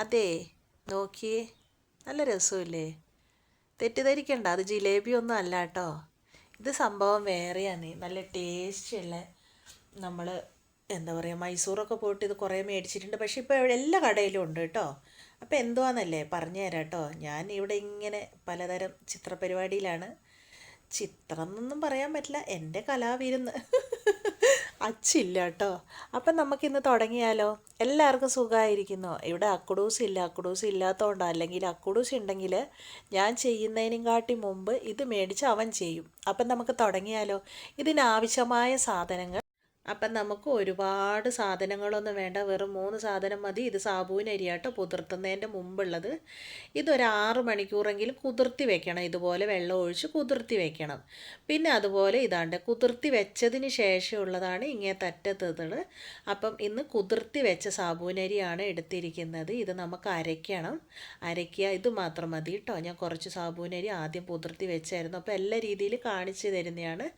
അതെ നോക്കിയേ. നല്ല രസമില്ലേ? തെറ്റിദ്ധരിക്കണ്ട അത് ജിലേബി ഒന്നും അല്ല കേട്ടോ ഇത് സംഭവം വേറെയാണ്. നല്ല ടേസ്റ്റുള്ള നമ്മൾ എന്താ പറയുക മൈസൂറൊക്കെ പോയിട്ട് ഇത് കുറേ മേടിച്ചിട്ടുണ്ട്. പക്ഷേ ഇപ്പോൾ എല്ലാ കടയിലും ഉണ്ട് കേട്ടോ അപ്പോൾ എന്തുവാന്നല്ലേ പറഞ്ഞു തരാം കേട്ടോ ഞാൻ ഇവിടെ ഇങ്ങനെ പലതരം ചിത്രപരിപാടിയിലാണ്. ചിത്രം എന്നൊന്നും പറയാൻ പറ്റില്ല. എന്റെ കലാവിരുന്ന്. അച്ചില്ല കേട്ടോ. അപ്പം നമുക്കിന്ന് തുടങ്ങിയാലോ? എല്ലാവർക്കും സുഖമായിരിക്കുന്നു. ഇവിടെ അക്കുഡൂസ് ഇല്ല. അക്കുഡൂസ് ഇല്ലാത്തതുകൊണ്ടോ അല്ലെങ്കിൽ അക്കുഡൂസ് ഉണ്ടെങ്കിൽ ഞാൻ ചെയ്യുന്നതിനും കാട്ടി മുമ്പ് ഇത് മേടിച്ച് അവൻ ചെയ്യും. അപ്പം നമുക്ക് തുടങ്ങിയാലോ? ഇതിനാവശ്യമായ സാധനങ്ങൾ അപ്പം നമുക്ക് ഒരുപാട് സാധനങ്ങളൊന്നും വേണ്ട. വെറും മൂന്ന് സാധനം മതി. ഇത് സാബുവിന് അരിയാട്ടോ കുതിർത്തുന്നതിന്റെ മുമ്പുള്ളത്. ഇതൊരു ആറ് മണിക്കൂറെങ്കിലും കുതിർത്തി വെക്കണം. ഇതുപോലെ വെള്ളം ഒഴിച്ച് കുതിർത്തി വെക്കണം. പിന്നെ അതുപോലെ ഇതാണ്ട് കുതിർത്തി വെച്ചതിന് ശേഷമുള്ളതാണ് ഇങ്ങനെ തറ്റത്തത്. അപ്പം ഇന്ന് കുതിർത്തി വെച്ച സാബുവിനരിയാണ് എടുത്തിരിക്കുന്നത്. ഇത് നമുക്ക് അരയ്ക്കണം. അരയ്ക്കുക ഇത് മാത്രം മതി കേട്ടോ. ഞാൻ കുറച്ച് സാബുവിനരി ആദ്യം കുതിർത്തി വെച്ചായിരുന്നു. അപ്പോൾ എല്ലാ രീതിയിൽ കാണിച്ചു തരുന്നതാണ്.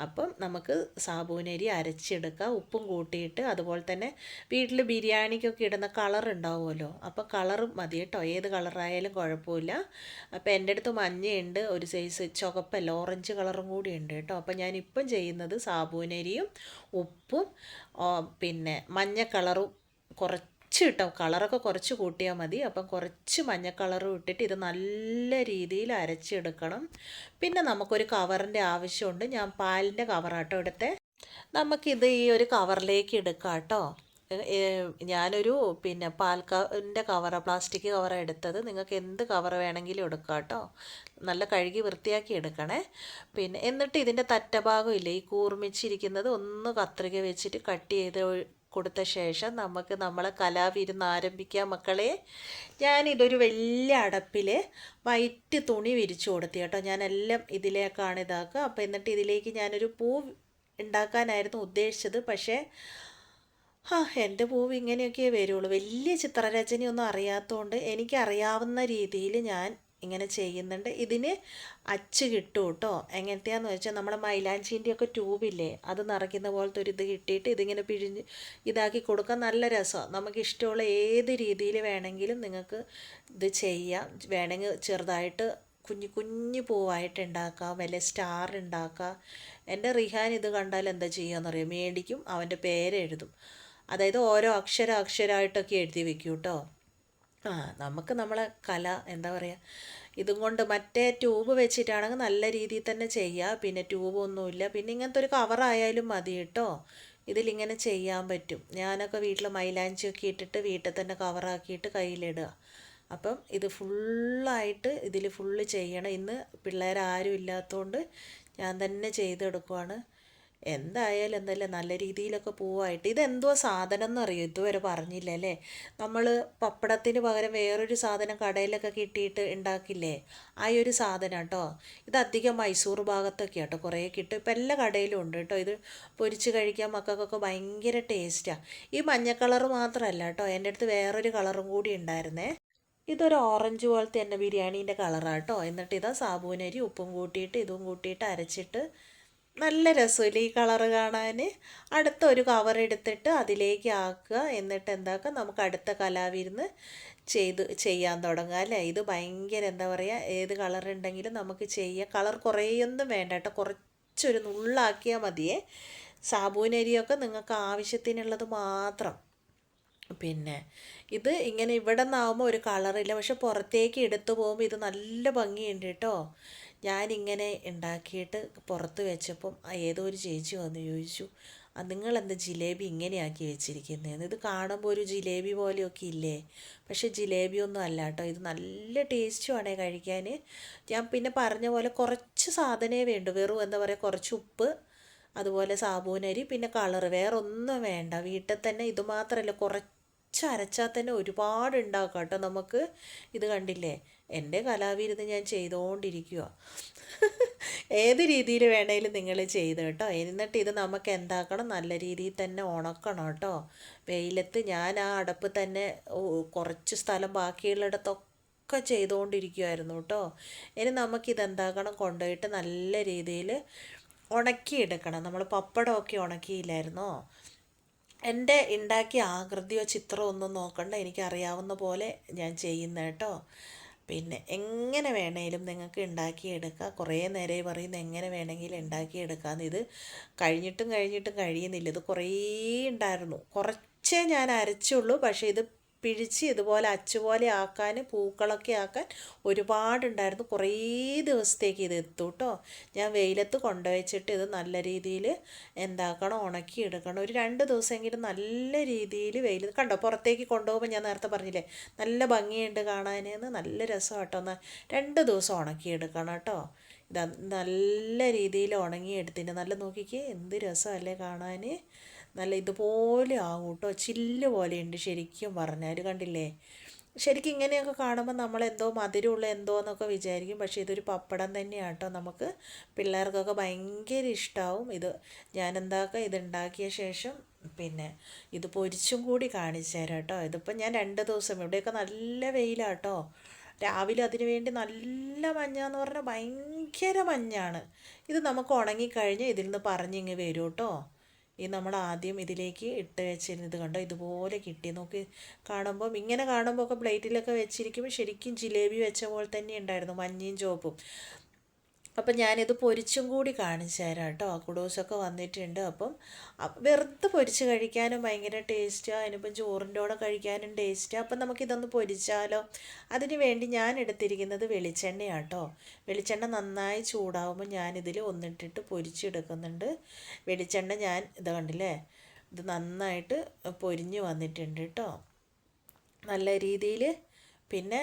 അപ്പം നമുക്ക് സാബുവിനരി അരച്ച് അരച്ചെടുക്കുക ഉപ്പും കൂട്ടിയിട്ട് അതുപോലെ തന്നെ വീട്ടിൽ ബിരിയാണിക്കൊക്കെ ഇടുന്ന കളർ ഉണ്ടാവുമല്ലോ. അപ്പോൾ കളറും മതി കേട്ടോ. ഏത് കളറായാലും കുഴപ്പമില്ല. അപ്പോൾ എന്റെ അടുത്ത് മഞ്ഞയുണ്ട് ഒരു സൈസ് ചുവപ്പല്ല ഓറഞ്ച് കളറും കൂടി ഉണ്ട് കേട്ടോ. അപ്പോൾ ഞാനിപ്പം ചെയ്യുന്നത് സാബൂനരിയും ഉപ്പും പിന്നെ മഞ്ഞ കളറും കുറച്ച് കുറച്ച് കിട്ടും. കളറൊക്കെ കുറച്ച് കൂട്ടിയാൽ മതി. അപ്പം കുറച്ച് മഞ്ഞ കളറും ഇട്ടിട്ട് ഇത് നല്ല രീതിയിൽ അരച്ചെടുക്കണം. പിന്നെ നമുക്കൊരു കവറിന്റെ ആവശ്യമുണ്ട്. ഞാൻ പാലിന്റെ കവറാട്ടോ എടുത്തേ. നമുക്കിത് ഈ ഒരു കവറിലേക്ക് എടുക്കാം കേട്ടോ. ഞാനൊരു പിന്നെ പാൽ കവറിന്റെ കവറ പ്ലാസ്റ്റിക് കവറാണ് എടുത്തത്. നിങ്ങൾക്ക് എന്ത് കവർ വേണമെങ്കിലും എടുക്കാം കേട്ടോ. നല്ല കഴുകി വൃത്തിയാക്കി എടുക്കണേ. പിന്നെ എന്നിട്ട് ഇതിന്റെ തറ്റഭാഗം ഇല്ലേ ഈ കൂർമിച്ചിരിക്കുന്നത് ഒന്ന് കത്രിക വെച്ചിട്ട് കട്ട് ചെയ്ത് കൊടുത്ത ശേഷം നമുക്ക് നമ്മളെ കലാവിരുന്ന് ആരംഭിക്കാം മക്കളെ. ഞാനിതൊരു വലിയ അടപ്പിൽ വൈറ്റ് തുണി വിരിച്ചു കൊടുത്തി കേട്ടോ. ഞാനെല്ലാം ഇതിലേക്കാണ് ഇതാക്കുക. അപ്പോൾ എന്നിട്ട് ഇതിലേക്ക് ഞാനൊരു പൂ ഉണ്ടാക്കാനായിരുന്നു ഉദ്ദേശിച്ചത്. പക്ഷേ ആ എന്റെ പൂവ് ഇങ്ങനെയൊക്കെ വരുള്ളൂ. വലിയ ചിത്രരചനയൊന്നും അറിയാത്തതുകൊണ്ട് എനിക്കറിയാവുന്ന രീതിയിൽ ഞാൻ ഇങ്ങനെ ചെയ്യുന്നുണ്ട്. ഇതിന് അച്ച് കിട്ടും കേട്ടോ എങ്ങനത്തെയാന്ന് വെച്ചാൽ നമ്മുടെ മൈലാഞ്ചീന്റെയൊക്കെ ട്യൂബില്ലേ അത് നിറയ്ക്കുന്ന പോലത്തെ ഒരു ഇത് കിട്ടിയിട്ട് ഇതിങ്ങനെ പിഴിഞ്ഞ് ഇതാക്കി കൊടുക്കാൻ നല്ല രസമാണ്. നമുക്ക് ഇഷ്ടമുള്ള ഏത് രീതിയിൽ വേണമെങ്കിലും നിങ്ങൾക്ക് ഇത് ചെയ്യാം. വേണമെങ്കിൽ ചെറുതായിട്ട് കുഞ്ഞു കുഞ്ഞു പൂവായിട്ട് ഉണ്ടാക്കാം വല്ല സ്റ്റാർ ഉണ്ടാക്കാം എന്റെ റിഹാൻ ഇത് കണ്ടാൽ എന്താ ചെയ്യുകയെന്നറിയാം മേടിക്കും അവന്റെ പേരെഴുതും അതായത് ഓരോ അക്ഷര അക്ഷരമായിട്ടൊക്കെ എഴുതി വെക്കും കേട്ടോ. ആ നമുക്ക് നമ്മളെ കല എന്താ പറയുക ഇതും കൊണ്ട് മറ്റേ ട്യൂബ് വെച്ചിട്ടാണെങ്കിൽ നല്ല രീതിയിൽ തന്നെ ചെയ്യുക പിന്നെ ട്യൂബ് ഒന്നുമില്ല. പിന്നെ ഇങ്ങനത്തെ ഒരു കവറായാലും മതി കേട്ടോ. ഇതിലിങ്ങനെ ചെയ്യാൻ പറ്റും. ഞാനൊക്കെ വീട്ടിൽ മൈലാഞ്ചിയൊക്കെ ഇട്ടിട്ട് വീട്ടിൽ തന്നെ കവറാക്കിയിട്ട് കയ്യിലിടുക. അപ്പം ഇത് ഫുള്ളായിട്ട് ഇതിൽ ഫുള്ള് ചെയ്യണം. ഇന്ന് പിള്ളേരാരും ഇല്ലാത്തതുകൊണ്ട് ഞാൻ തന്നെ ചെയ്തെടുക്കുവാണ്. എന്തായാലും എന്തല്ലേ നല്ല രീതിയിലൊക്കെ പോവായിട്ട്. ഇതെന്തോ സാധനം എന്നറിയോ ഇതുവരെ പറഞ്ഞില്ല അല്ലേ? നമ്മൾ പപ്പടത്തിന് പകരം വേറൊരു സാധനം കടയിലൊക്കെ കിട്ടിയിട്ട് ഉണ്ടാക്കില്ലേ? ആ ഒരു സാധനം കേട്ടോ. ഇതധികം മൈസൂർ ഭാഗത്തൊക്കെ കേട്ടോ. കുറേ കിട്ടും. ഇപ്പം എല്ലാ കടയിലും ഉണ്ട് കേട്ടോ. ഇത് പൊരിച്ച് കഴിക്കാൻ മക്കൾക്കൊക്കെ ഭയങ്കര ടേസ്റ്റാണ് ഈ മഞ്ഞ കളർ മാത്രമല്ല കേട്ടോ. എന്റെ അടുത്ത് വേറൊരു കളറും കൂടി ഉണ്ടായിരുന്നേ. ഇതൊരു ഓറഞ്ച് പോലത്തെ തന്നെ ബിരിയാണീന്റെ കളറാട്ടോ എന്നിട്ട് ഇതാ സാബൂനരി ഉപ്പും കൂട്ടിയിട്ട് ഇതും കൂട്ടിയിട്ട് അരച്ചിട്ട് നല്ല രസമില്ല ഈ കളറ് കാണാൻ. അടുത്ത ഒരു കവർ എടുത്തിട്ട് അതിലേക്ക് ആക്കുക. എന്നിട്ട് എന്താക്കുക? നമുക്ക് അടുത്ത കലാവിരുന്ന് ചെയ്ത് ചെയ്യാൻ തുടങ്ങുക അല്ലേ? ഇത് ഭയങ്കര എന്താ പറയുക ഏത് കളർ ഉണ്ടെങ്കിലും നമുക്ക് ചെയ്യാം. കളർ കുറേയൊന്നും വേണ്ട കേട്ടോ കുറച്ചൊരു നുള്ളാക്കിയാൽ മതിയേ. സാബൂനരിയൊക്കെ നിങ്ങൾക്ക് ആവശ്യത്തിനുള്ളത് മാത്രം. പിന്നെ ഇത് ഇങ്ങനെ ഇവിടെ നിന്നാകുമ്പോൾ ഒരു കളറില്ല. പക്ഷെ പുറത്തേക്ക് എടുത്തു പോകുമ്പോൾ ഇത് നല്ല ഭംഗിയുണ്ട് കേട്ടോ. ഞാനിങ്ങനെ ഉണ്ടാക്കിയിട്ട് പുറത്ത് വെച്ചപ്പം ഏതോ ഒരു ചേച്ചി വന്ന് ചോദിച്ചു നിങ്ങളെന്താ ജിലേബി ഇങ്ങനെയാക്കി വെച്ചിരിക്കുന്നതെന്ന് ഇത് കാണുമ്പോൾ ഒരു ജിലേബി പോലെയൊക്കെ ഇല്ലേ? പക്ഷേ ജിലേബിയൊന്നും അല്ല കേട്ടോ. ഇത് നല്ല ടേസ്റ്റുമാണ് കഴിക്കാൻ ഞാൻ പിന്നെ പറഞ്ഞ പോലെ കുറച്ച് സാധനമേ വേണ്ടു. വെറും എന്താ പറയുക കുറച്ച് ഉപ്പ് അതുപോലെ സാബൂനരി പിന്നെ കളറ്. വേറെ ഒന്നും വേണ്ട. വീട്ടിൽ തന്നെ ഇത് മാത്രമല്ല കുറച്ച് അരച്ചാൽ തന്നെ ഒരുപാട് ഉണ്ടാക്കാം കേട്ടോ നമുക്ക്. ഇത് കണ്ടില്ലേ? എന്റെ കലാവിരുന്ന് ഞാൻ ചെയ്തുകൊണ്ടിരിക്കുക ഏത് രീതിയിൽ വേണേലും നിങ്ങൾ ചെയ്ത് കേട്ടോ. എന്നിട്ട് ഇത് നമുക്ക് എന്താക്കണം? നല്ല രീതിയിൽ തന്നെ ഉണക്കണം കേട്ടോ. വെയിലത്ത് ഞാൻ ആ അടപ്പ് തന്നെ കുറച്ച് സ്ഥലം ബാക്കിയുള്ളിടത്തൊക്കെ ഒക്കെ ചെയ്തുകൊണ്ടിരിക്കുമായിരുന്നു കേട്ടോ. ഇനി നമുക്കിതെന്താക്കണം കൊണ്ടുപോയിട്ട് നല്ല രീതിയിൽ ഉണക്കിയെടുക്കണം. നമ്മൾ പപ്പടമൊക്കെ ഉണക്കിയില്ലായിരുന്നോ? എന്റെ ഉണ്ടാക്കിയ ആകൃതിയോ ചിത്രമോ ഒന്നും നോക്കണ്ട. എനിക്കറിയാവുന്ന പോലെ ഞാൻ ചെയ്യുന്ന കേട്ടോ. പിന്നെ എങ്ങനെ വേണേലും നിങ്ങൾക്ക് ഉണ്ടാക്കിയെടുക്കാം കുറേ നേരെ പറയുന്നത് എങ്ങനെ വേണമെങ്കിലും ഉണ്ടാക്കിയെടുക്കാമെന്ന് ഇത് കഴിഞ്ഞിട്ടും കഴിഞ്ഞിട്ടും കഴിയുന്നില്ല. ഇത് കുറേ ഉണ്ടായിരുന്നു. കുറച്ചേ ഞാൻ അരച്ചുള്ളൂ. പക്ഷേ ഇത് പിഴിച്ച് ഇതുപോലെ അച്ചുപോലെ ആക്കാൻ പൂക്കളൊക്കെ ആക്കാൻ ഒരുപാടുണ്ടായിരുന്നു. കുറേ ദിവസത്തേക്ക് ഇത് എത്തും കേട്ടോ ഞാൻ വെയിലത്ത് കൊണ്ടുവച്ചിട്ട് ഇത് നല്ല രീതിയിൽ എന്താക്കണം ഉണക്കി എടുക്കണം ഒരു രണ്ട് ദിവസമെങ്കിലും നല്ല രീതിയിൽ വെയിലത്ത് കണ്ടോ? പുറത്തേക്ക് കൊണ്ടുപോകുമ്പോൾ ഞാൻ നേരത്തെ പറഞ്ഞില്ലേ നല്ല ഭംഗിയുണ്ട് കാണാനെന്ന്. നല്ല രസം കേട്ടോ രണ്ട് ദിവസം ഉണക്കിയെടുക്കണം കേട്ടോ ഇത് നല്ല രീതിയിൽ ഉണങ്ങിയെടുത്തിട്ട് നല്ല നോക്കിക്കേ എന്ത് രസമല്ലേ കാണാൻ നല്ല ഇതുപോലെ ആകും കേട്ടോ. ചില്ല് പോലെയുണ്ട് ശരിക്കും പറഞ്ഞാൽ കണ്ടില്ലേ? ശരിക്കും ഇങ്ങനെയൊക്കെ കാണുമ്പോൾ നമ്മൾ എന്തോ മധുരമുള്ള എന്തോ എന്നൊക്കെ വിചാരിക്കും. പക്ഷേ ഇതൊരു പപ്പടം തന്നെയാണ് കേട്ടോ. നമുക്ക് പിള്ളേർക്കൊക്കെ ഭയങ്കര ഇഷ്ടമാവും ഇത് ഞാനെന്താക്കുക ഇതുണ്ടാക്കിയ ഇത് ശേഷം പിന്നെ ഇത് പൊരിച്ചും കൂടി കാണിച്ചു തരാം കേട്ടോ. ഇതിപ്പോൾ ഞാൻ രണ്ട് ദിവസം ഇവിടെയൊക്കെ നല്ല വെയിലാട്ടോ രാവിലെ അതിന് വേണ്ടി നല്ല മഞ്ഞ എന്ന് പറഞ്ഞാൽ ഭയങ്കര മഞ്ഞാണ്. ഇത് നമുക്ക് ഉണങ്ങിക്കഴിഞ്ഞ് ഇതിൽ നിന്ന് പറഞ്ഞിങ്ങ് വരും കേട്ടോ. ഈ നമ്മൾ ആദ്യം ഇതിലേക്ക് ഇട്ട് വെച്ചിരുന്നത് കണ്ടോ? ഇതുപോലെ കിട്ടി. നോക്കി കാണുമ്പം ഇങ്ങനെ കാണുമ്പോൾ ഒക്കെ പ്ലേറ്റിലൊക്കെ വെച്ചിരിക്കുമ്പോൾ ശരിക്കും ജിലേബി വെച്ച പോലെ തന്നെ ഉണ്ടായിരുന്നു. മഞ്ഞയും ചുവപ്പും. അപ്പം ഞാനിത് പൊരിച്ചും കൂടി കാണിച്ചു തരാം കേട്ടോ. കുടൂസൊക്കെ വന്നിട്ടുണ്ട്. അപ്പം വെറുതെ പൊരിച്ച് കഴിക്കാനും ഭയങ്കര ടേസ്റ്റാണ് അതിനിപ്പം ചോറിന്റെ കൂടെ കഴിക്കാനും ടേസ്റ്റാണ് അപ്പം നമുക്കിതൊന്ന് പൊരിച്ചാലോ? അതിന് വേണ്ടി ഞാൻ എടുത്തിരിക്കുന്നത് വെളിച്ചെണ്ണയാണ് കേട്ടോ. വെളിച്ചെണ്ണ നന്നായി ചൂടാവുമ്പോൾ ഞാനിതിൽ ഒന്നിട്ടിട്ട് പൊരിച്ചെടുക്കുന്നുണ്ട്. വെളിച്ചെണ്ണ ഞാൻ ഇത് കണ്ടില്ലേ? ഇത് നന്നായിട്ട് പൊരിഞ്ഞ് വന്നിട്ടുണ്ട് കേട്ടോ. നല്ല രീതിയിൽ പിന്നെ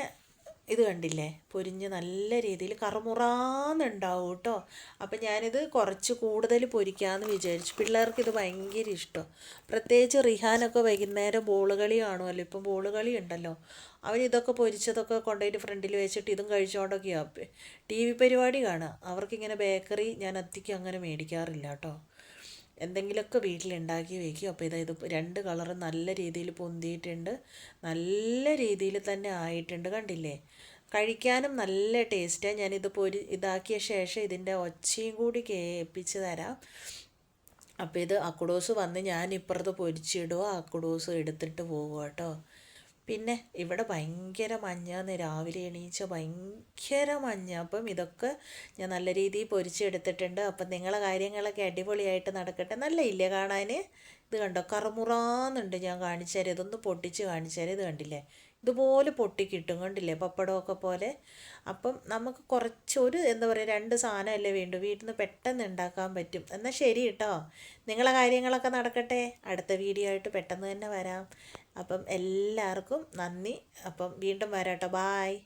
ഇത് കണ്ടില്ലേ? പൊരിഞ്ഞ് നല്ല രീതിയിൽ കറുമുറാന്നുണ്ടാവും കേട്ടോ. അപ്പം ഞാനിത് കുറച്ച് കൂടുതൽ പൊരിക്കാമെന്ന് വിചാരിച്ചു. പിള്ളേർക്ക് ഇത് ഭയങ്കര ഇഷ്ടം. പ്രത്യേകിച്ച് റിഹാനൊക്കെ വൈകുന്നേരം ബോൾ കളി കാണുമല്ലോ ഇപ്പം ബോൾ കളി ഉണ്ടല്ലോ. അവരിതൊക്കെ പൊരിച്ചതൊക്കെ കൊണ്ടുപോയിട്ട് ഫ്രണ്ടിൽ വെച്ചിട്ട് ഇതും കഴിച്ചുകൊണ്ടൊക്കെയാണ് ടി വി പരിപാടി കാണുക. അവർക്കിങ്ങനെ ബേക്കറി ഞാൻ അത്തിക്ക് അങ്ങനെ മേടിക്കാറില്ല കേട്ടോ. എന്തെങ്കിലുമൊക്കെ വീട്ടിലുണ്ടാക്കി വയ്ക്കും അപ്പോൾ ഇതാ ഇത് രണ്ട് കളറും നല്ല രീതിയിൽ പൊന്തിയിട്ടുണ്ട്. നല്ല രീതിയിൽ തന്നെ ആയിട്ടുണ്ട്. കണ്ടില്ലേ? കഴിക്കാനും നല്ല ടേസ്റ്റാണ് ഞാനിത് പൊരി ഇതാക്കിയ ശേഷം ഇതിന്റെ ഒച്ചയും കൂടി കേൾപ്പിച്ച് തരാം. അപ്പോൾ ഇത് അക്കുഡോസ് വന്ന് ഞാൻ ഇപ്പുറത്ത് പൊരിച്ചിടുക അക്കുഡോസ് എടുത്തിട്ട് പോകുക കേട്ടോ? പിന്നെ ഇവിടെ ഭയങ്കര മഞ്ഞാന്ന് രാവിലെ എണീച്ച ഭയങ്കര മഞ്ഞ. അപ്പം ഇതൊക്കെ ഞാൻ നല്ല രീതിയിൽ പൊരിച്ചെടുത്തിട്ടുണ്ട്. അപ്പം നിങ്ങളെ കാര്യങ്ങളൊക്കെ അടിപൊളിയായിട്ട് നടക്കട്ടെ. നല്ല ഇല്ലേ കാണാൻ ഇത് കണ്ടോ? കറുമുറാന്നുണ്ട് ഞാൻ കാണിച്ചാൽ ഇതൊന്ന് പൊട്ടിച്ച് കാണിച്ചാൽ ഇത് കണ്ടില്ലേ? ഇതുപോലെ പൊട്ടിക്കിട്ടും. കണ്ടില്ലേ? പപ്പടമൊക്കെ പോലെ. അപ്പം നമുക്ക് കുറച്ച് ഒരു എന്താ പറയുക രണ്ട് സാധനമല്ലേ വേണ്ടു. വീട്ടിൽ നിന്ന് പെട്ടെന്ന് ഉണ്ടാക്കാൻ പറ്റും. എന്നാൽ ശരി കേട്ടോ. നിങ്ങളെ കാര്യങ്ങളൊക്കെ നടക്കട്ടെ. അടുത്ത വീഡിയോ ആയിട്ട് പെട്ടെന്ന് തന്നെ വരാം. അപ്പം എല്ലാവർക്കും നന്ദി. അപ്പം വീണ്ടും വരാം കേട്ടോ ബായ്